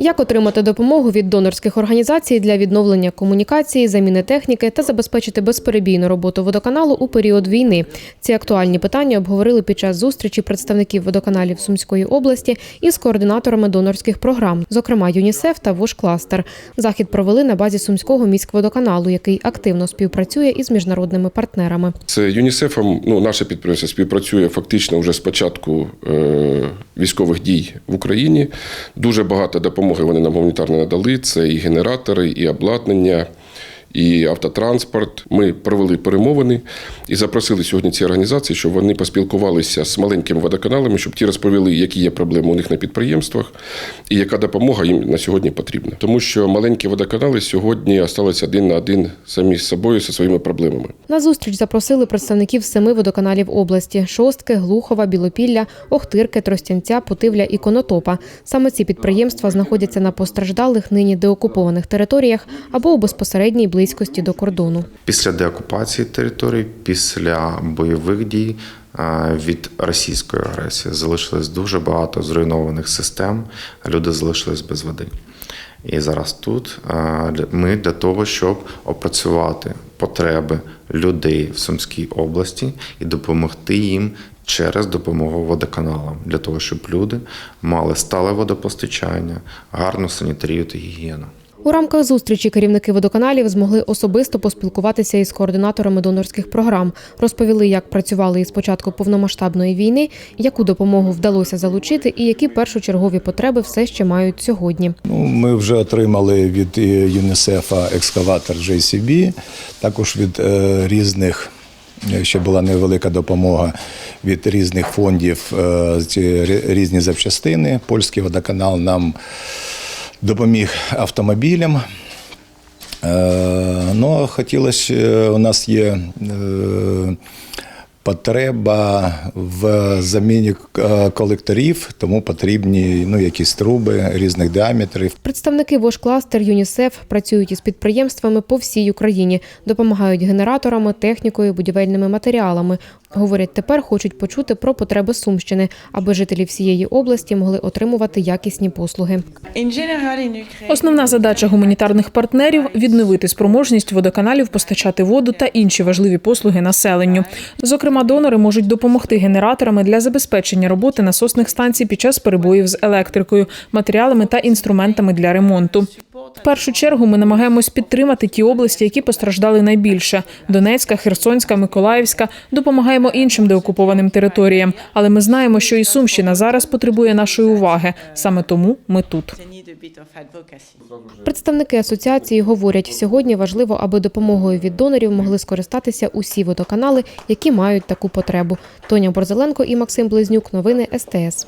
Як отримати допомогу від донорських організацій для відновлення комунікації, заміни техніки та забезпечити безперебійну роботу водоканалу у період війни? Ці актуальні питання обговорили під час зустрічі представників водоканалів Сумської області із координаторами донорських програм, зокрема ЮНІСЕФ та Вошкластер. Захід провели на базі Сумського міськводоканалу, який активно співпрацює із міжнародними партнерами. З ЮНІСЕФом ну, наше підприємство співпрацює фактично вже з початку е, військових дій в Україні. Дуже багато допомоги вони нам гуманітарно надали. Це і генератори, і обладнання, і автотранспорт. Ми провели перемовини і запросили сьогодні ці організації, щоб вони поспілкувалися з маленькими водоканалами, щоб ті розповіли, які є проблеми у них на підприємствах і яка допомога їм на сьогодні потрібна. Тому що маленькі водоканали сьогодні залишилися один на один самі з собою зі своїми проблемами. На зустріч запросили представників семи водоканалів області: Шостки, Глухова, Білопілля, Охтирки, Тростянця, Путивля і Конотопа. Саме ці підприємства знаходяться на постраждалих нині деокупованих територіях або у безпосередній близькості до кордону. Після деокупації територій, після бойових дій е, від російської агресії залишилось дуже багато зруйнованих систем. Люди залишились без води. І зараз тут е, ми для того, щоб опрацювати потреби людей в Сумській області і допомогти їм через допомогу водоканалам, для того, щоб люди мали стале водопостачання, гарну санітарію та гігієну. У рамках зустрічі керівники водоканалів змогли особисто поспілкуватися із координаторами донорських програм, розповіли, як працювали із початку повномасштабної війни, яку допомогу вдалося залучити, і які першочергові потреби все ще мають сьогодні. Ну, ми вже отримали від е, ЮНІСЕФа екскаватор JCB, також від е, різних. е, Ще була невелика допомога від різних фондів, е, ці різні запчастини. Польський водоканал нам допоміг автомобілям. Е, Ну, хотілося, е, у нас є е, потреба в заміні е, колекторів, тому потрібні ну, якісь труби різних діаметрів. Представники Вошкластер ЮНІСЕФ працюють із підприємствами по всій Україні, допомагають генераторами, технікою, будівельними матеріалами. Говорять, тепер хочуть почути про потреби Сумщини, аби жителі всієї області могли отримувати якісні послуги. Основна задача гуманітарних партнерів відновити спроможність водоканалів постачати воду та інші важливі послуги населенню. Зокрема, донори можуть допомогти генераторами для забезпечення роботи насосних станцій під час перебоїв з електрикою, матеріалами та інструментами для ремонту. В першу чергу ми намагаємось підтримати ті області, які постраждали найбільше: Донецька, Херсонська, Миколаївська. Допомагаємо іншим деокупованим територіям. Але ми знаємо, що і Сумщина зараз потребує нашої уваги. Саме тому ми тут. Представники асоціації говорять, сьогодні важливо, аби допомогою від донорів могли скористатися усі водоканали, які мають таку потребу. Тоня Борзеленко і Максим Близнюк. Новини СТС.